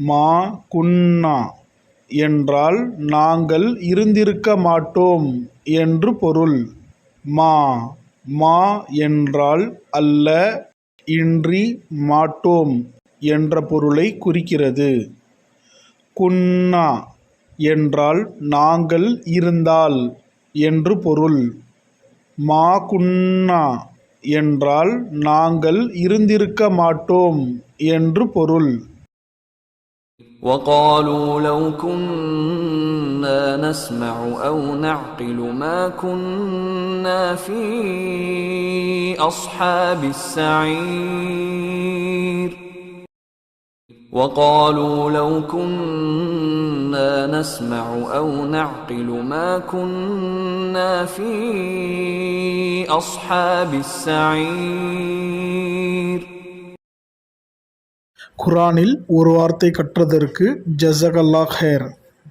மா குன்னா என்றால் நாங்கள் இருந்திருக்க மாட்டோம் என்று பொருள். மா மா என்றால் அல்ல இன்றி மாட்டோம் என்ற பொருளை குறிக்கிறது. குன்னா என்றால் நாங்கள் இருந்தால் என்று பொருள். மா குன்னா என்றால் நாங்கள் இருந்திருக்க மாட்டோம் என்று பொருள். وقالوا لو كنا نسمع أو نعقل ما كنا في أصحاب السعير. وقالوا لو كنا نسمع أو نعقل ما كنا في أصحاب السعير. குரானில் ஒரு வார்த்தை கற்றதற்கு ஜஸகல்லா ஹேர்